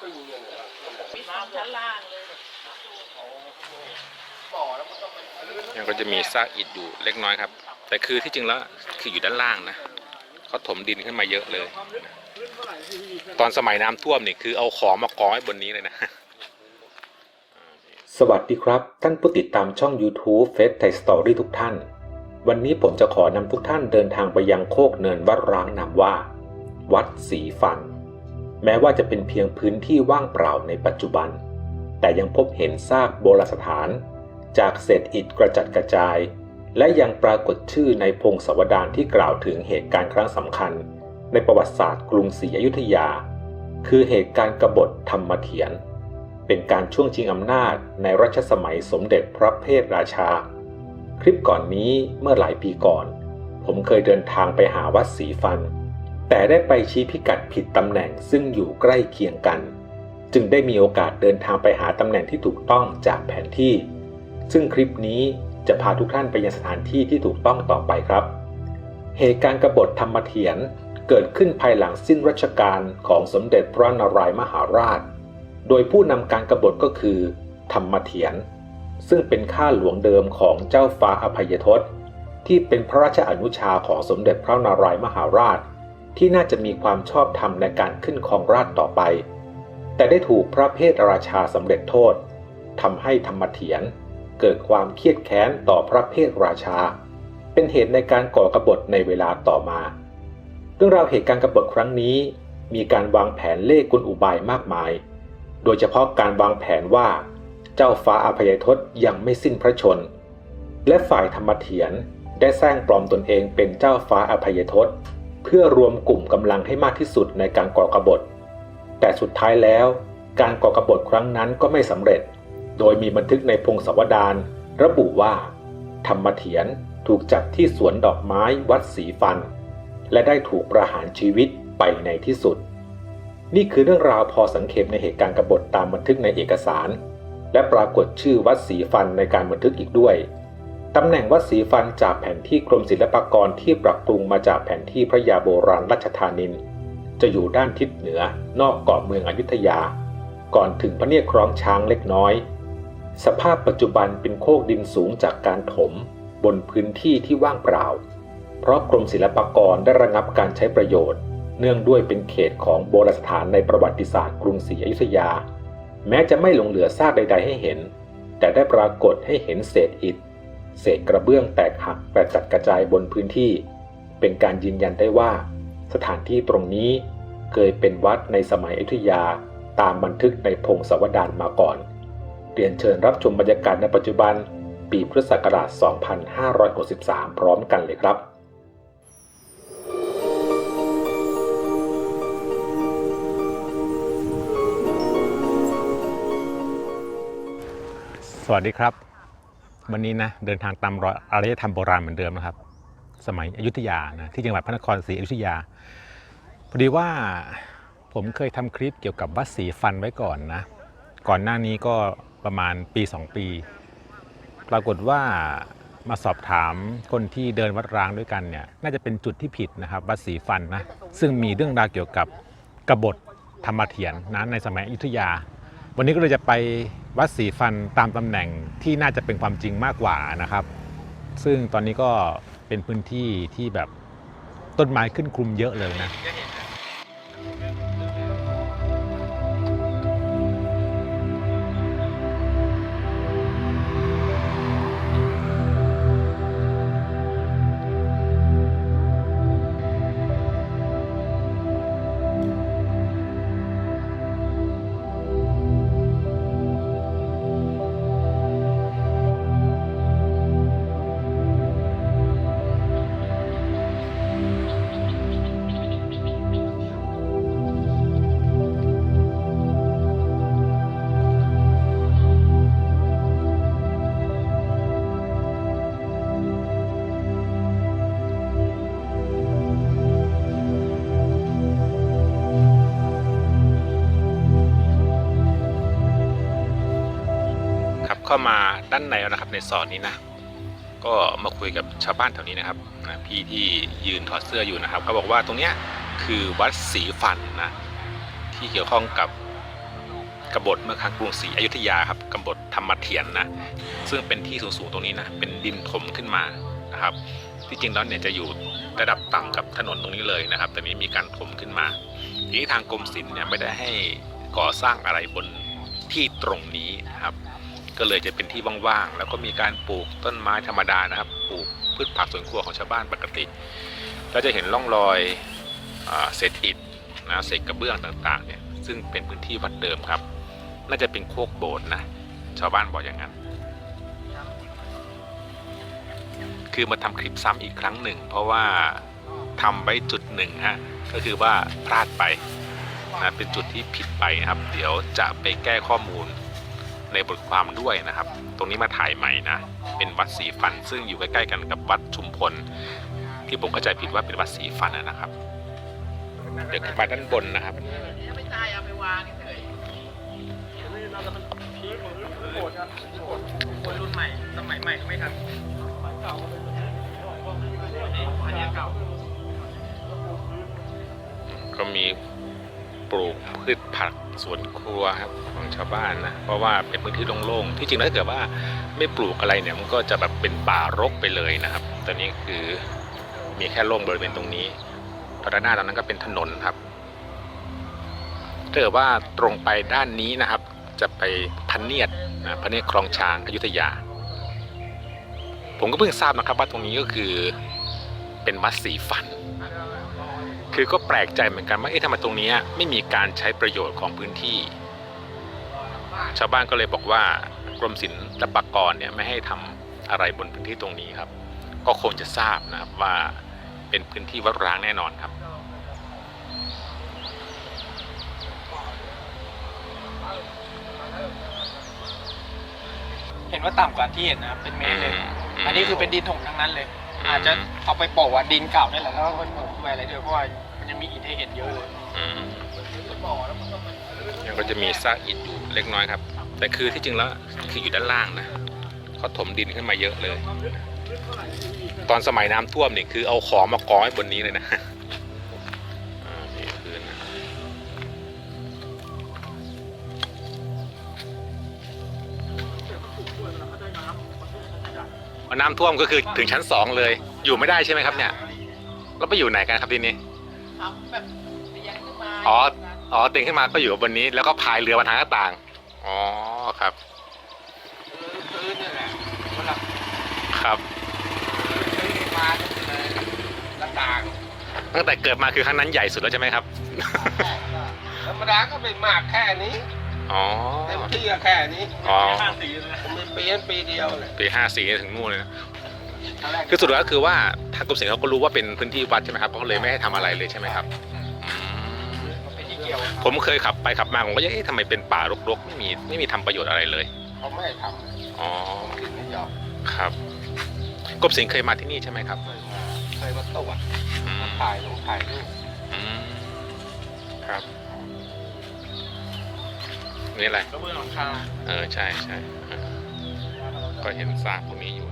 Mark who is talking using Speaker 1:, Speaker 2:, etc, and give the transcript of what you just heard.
Speaker 1: ตึ้งเนี่ยนะ
Speaker 2: มีสองชั้นล่างเลย
Speaker 1: ต่อแล้วมันก็ไป
Speaker 3: ยังก็จะมีซากอิฐอยู่เล็กน้อยครับ แต่คือที่จริงแล้วคืออยู่ด้านล่างนะเขาถมดินขึ้นมาเยอะเลย ตอนสมัยน้ำท่วมนี่คือเอาของมากองไว้บนนี้เลยนะ
Speaker 4: สวัสดีครับ ท่านผู้ติดตามช่อง YouTube f a c e ไทยสตอรี่ทุกท่าน วันนี้ผมจะขอนำทุกท่านเดินทางไปยังโคกเนินวัดร้างนามว่า วัดศรีฟัน แม้ว่าจะเป็นเพียงพื้นที่ว่างเปล่าในปัจจุบัน แต่ยังพบเห็นซากโบราณสถาน จากเศษอิฐกระจัดกระจาย และยังปรากฏชื่อในพงศาวดารที่กล่าวถึงเหตุการณ์ครั้งสำคัญ ในประวัติศาสตร์กรุงศรีอยุธยา คือเหตุการณ์กบฏธรรมเถียรเป็นการช่วงชิงอำนาจในรัชสมัยสมเด็จพระเพทราชา คลิปก่อนนี้เมื่อหลายปีก่อน ผมเคยเดินทางไปหาวัดศรีฟัน แต่ได้ไปชี้พิกัดผิดตำแหน่งซึ่งอยู่ใกล้เคียงกัน จึงได้มีโอกาสเดินทางไปหาตำแหน่งที่ถูกต้องจากแผนที่ ซึ่งคลิปนี้จะพาทุกท่านไปยังสถานที่ที่ถูกต้องต่อไปครับ เหตุการณ์กบฏธรรมเถียรเกิดขึ้นภายหลังสิ้นรัชกาลของสมเด็จพระนารายมหาราช โดยผู้นำการกบฏก็คือ ธรรมเถียรซึ่งเป็นข้าหลวงเดิมของเจ้าฟ้าอภัยทศที่เป็นพระราชอนุชาของสมเด็จพระนารายมหาราช ที่น่าจะมีความชอบธรรมในการขึ้นครองราชย์ต่อไป แต่ได้ถูกพระเพทราชาสำเร็จโทษทำให้ธรรมเถียรเกิดความเครียดแค้นต่อพระเพทราชา เป็นเหตุในการก่อกบฏในเวลาต่อมา เรื่องราวเหตุการณ์กบฏครั้งนี้ มีการวางแผนเล่ห์กลอุบายมากมาย โดยเฉพาะการวางแผนว่า เจ้าฟ้าอภัยทศยังไม่สิ้นพระชน และฝ่ายธรรมเถียรได้สร้างปลอมตนเองเป็นเจ้าฟ้าอภัยทศ เพื่อรวมกลุ่มกำลังให้มากที่สุดในการก่อกบฏ แต่สุดท้ายแล้วการก่อกบฏครั้งนั้นก็ไม่สำเร็จ โดยมีบันทึกในพงศาวดารระบุว่า ธรรมเถียรถูกจับที่สวนดอกไม้วัดศรีฟัน และได้ถูกประหารชีวิตไปในที่สุด นี่คือเรื่องราวพอสังเขปในเหตุการณ์กบฏตามบันทึกในเอกสาร และปรากฏชื่อวัดศรีฟันในการบันทึกอีกด้วย ตำแหน่งวัดศรีฟันจากแผนที่กรมศิลปากรที่ปรับปรุงมาจากแผนที่พระยาโบราณรัชธานิน จะอยู่ด้านทิศเหนือนอกเกาะเมืองอยุธยา ก่อนถึงพระเนียคล้องช้างเล็กน้อย สภาพปัจจุบันเป็นโคกดินสูงจากการถม บนพื้นที่ที่ว่างเปล่า เพราะกรมศิลปากรได้ระงับการใช้ประโยชน์ เนื่องด้วยเป็นเขตของโบราณสถานในประวัติศาสตร์กรุงศรีอยุธยา แม้จะไม่หลงเหลือซากใด ๆ ให้เห็น แต่ได้ปรากฏให้เห็นเศษอิฐ เศษกระเบื้องแตกหักกระจัดกระจายบนพื้นที่ เป็นการยืนยันได้ว่า สถานที่ตรงนี้เคยเป็นวัดในสมัยอยุธยาตามบันทึกในพงศาวดารมาก่อน เรียนเชิญรับชมบรรยากาศในปัจจุบัน ปีพุทธศักราช 2563 พร้อมกันเลยครับ
Speaker 3: สวัสดีครับ วันนี้นะเดินทางตามรอยอารยธรรมโบราณเหมือนเดิมนะครับ สมัยอยุธยานะที่จังหวัดพระนครศรีอยุธยาพอดีว่าผมเคยทำคลิปเกี่ยวกับวัดศรีฟันไว้ก่อนนะ ก่อนหน้านี้ก็ประมาณปี 2 ปี ปรากฏว่ามาสอบถามคนที่เดินวัดร้างด้วยกันเนี่ยน่าจะเป็นจุดที่ผิดนะครับวัดศรีฟันนะซึ่งมีเรื่องราวเกี่ยวกับกบฏธรรมเถียรนะในสมัยอยุธยา วันนี้ก็เลยจะไป วัดศรีฟันตามตำแหน่งที่น่าจะเป็นความจริงมากกว่านะครับ ซึ่งตอนนี้ก็เป็นพื้นที่ที่แบบต้นไม้ขึ้นคลุมเยอะเลยนะามาด้านในแล้วนะครับในซอยนี้นะ ก็มาคุยกับชาวบ้านแถวนี้นะครับนะพี่ที่ยืนถอดเสื้ออยู่นะครับเขาบอกว่าตรงเนี้ยคือวัดศรีฟันนะที่เกี่ยวข้องกับกบฏเมื่อครั้งกรุงศรีอยุธยาครับกบฏธรรมเถียนนะซึ่งเป็นที่สูงๆตรงนี้นะเป็นดินถมขึ้นมานะครับ ที่จริงแล้วเนี่ยจะอยู่ระดับต่ำกับถนนตรงนี้เลยนะครับ แต่นี้มีการถมขึ้นมาทีนี้ทางกรมศิลป์เนี่ยไม่ได้ให้ก่อสร้างอะไรบนที่ตรงนี้นะครับ ก็เลยจะเป็นที่ว่างๆแล้วก็มีการปลูกต้นไม้ธรรมดานะครับ ปลูกพืชผักสวนครัวของชาวบ้านปกติเราจะเห็นร่องรอยอเศษอิฐนะเศษกระเบื้องต่างๆเนี่ยซึ่งเป็นพื้นที่วัดเดิมครับ น่าจะเป็นโคกโบสถ์นะชาวบ้านบอกอย่างนั้น คือมาทำคลิปซ้ำอีกครั้งหนึ่ง เพราะว่าทำไว้จุดหนึ่งฮะก็คือว่าพลาดไปนะเป็นจุดที่ผิดไปนะครับ เดี๋ยวจะไปแก้ข้อมูล ในบทความด้วยนะครับ ตรงนี้มาถ่ายใหม่นะ เป็นวัดสีฟัน ซึ่งอยู่ใกล้ๆกันกับวัดชุมพล ที่ผมเข้าใจผิดว่าเป็นวัดสีฟันนะนะครับ เดี๋ยวขึ้นมาด้านบนนะครับ
Speaker 1: ไม่ใช่เอาไปวางเฉยคนรุ่นใหม่สมัยใหม่ก็ไม่ทันอันนี้เก่า
Speaker 3: ก็มีป ลูกพืชผักสวนครัวครับของชาวบ้านนะเพราะว่าเป็นพื้นที่โล่งๆที่จริงแล้วถ้าเกิดว่าไม่ปลูกอะไรเนี่ยมันก็จะแบบเป็นป่ารกไปเลยนะครับ ตอนนี้คือมีแค่โล่งบริเวณตรงนี้ตอนด้านหน้าตอนนั้นก็เป็นถนนครับถ้าเกิดว่าตรงไปด้านนี้นะครับ จะไปพันเนียดนะพันเนียดคลองช้างอยุธยา ผมก็เพิ่งทราบนะครับว่าตรงนี้ก็คือเป็นวัดสีฟัน คือก็แปลกใจเหมือนกันว่าเอ๊ะทำไมตรงเนี้ยไม่มีการใช้ประโยชน์ของพื้นที่ ชาวบ้านก็เลยบอกว่ากรมศิลปากรเนี่ยไม่ให้ทำอะไรบนพื้นที่ตรงนี้ครับ ก็คงจะทราบนะครับว่าเป็นพื้นที่วัดร้างแน่นอนครับ
Speaker 1: เห็นว่าต่ำกว่าที่เห็นนะครับเป็นเมตรเลย อันนี้คือเป็นดินถมทั้งนั้นเลย
Speaker 3: อืม
Speaker 1: อาจจะเอาไปโปะว่าดินเก่านี่แหละแล้วก็ไปโปะไปอะไรด้วยเพราะว่ามันยังมีอิฐให้เห็นเยอะเลย
Speaker 3: อืมแล้วก็จะมีซากอิฐอยู่เล็กน้อยครับ แต่คือที่จริงแล้วคืออยู่ด้านล่างนะเขาถมดินขึ้นมาเยอะเลย ตอนสมัยน้ำท่วมนี่คือเอาของมากองไว้บนนี้เลยนะ น้ำท่วมก็คือถึงชั้นสองเลย อยู่ไม่ได้ใช่ไหมครับ เนี่ยแล้วไปอยู่ไหนกันครับทีนี้
Speaker 1: ทำแบบเตียงขึ้นมา
Speaker 3: อ๋ออ๋อตื่นขึ้นมาก็อยู่บนนี้ แล้วก็พายเรือมาทางหน้าต่างอ๋อครับ
Speaker 1: พื้นนี่แหละเวลา
Speaker 3: ครับ
Speaker 1: พื้นมาเลยหน้าต่าง
Speaker 3: ตั้งแต่เกิดมาคือครั้งนั้นใหญ่สุดแล้วใช่ไหมครับ
Speaker 1: ธรรมดาก็เป็นมากแค่นี้
Speaker 3: อ๋อ
Speaker 1: เต็มที่ก็แค่นี้
Speaker 3: อ๋อ
Speaker 1: ห้าสีเลยผมมีปีนั้นปีเดียวเลย
Speaker 3: ปีห้าสี่ถึงนู่นเลยนะ
Speaker 1: ตอนแรก
Speaker 3: คือสุดแล้วก็คือว่าทางกรมศิลป์เขาก็รู้ว่าเป็นพื้นที่วัดใช่ไหมครับเขาเลยไม่ให้ทำอะไรเลยใช่ไหมครับอืม
Speaker 1: เป็นที่เกี่ยว
Speaker 3: ผมเคยขับไปขับมาผมก็ยังเอ๊ะทำไมเป็นป่ารกๆ ไม่มีไม่มีทำประโยชน์อะไรเลย
Speaker 1: เขาไม่ให้ท
Speaker 3: อ๋อำ
Speaker 1: กินไม่ยอม
Speaker 3: ครับกรมศิลป์เคยมาที่นี่ใช่ไหมครับ
Speaker 1: เคยมาเคยมาตรวจ
Speaker 3: อืม
Speaker 1: ถ่ายลงถ่ายรูป
Speaker 3: อืมครับ นี่อะไร
Speaker 1: กระเบื้องหลังคา
Speaker 3: เออใช่ใช่เออก็เห็นซากพวกนี้อยู่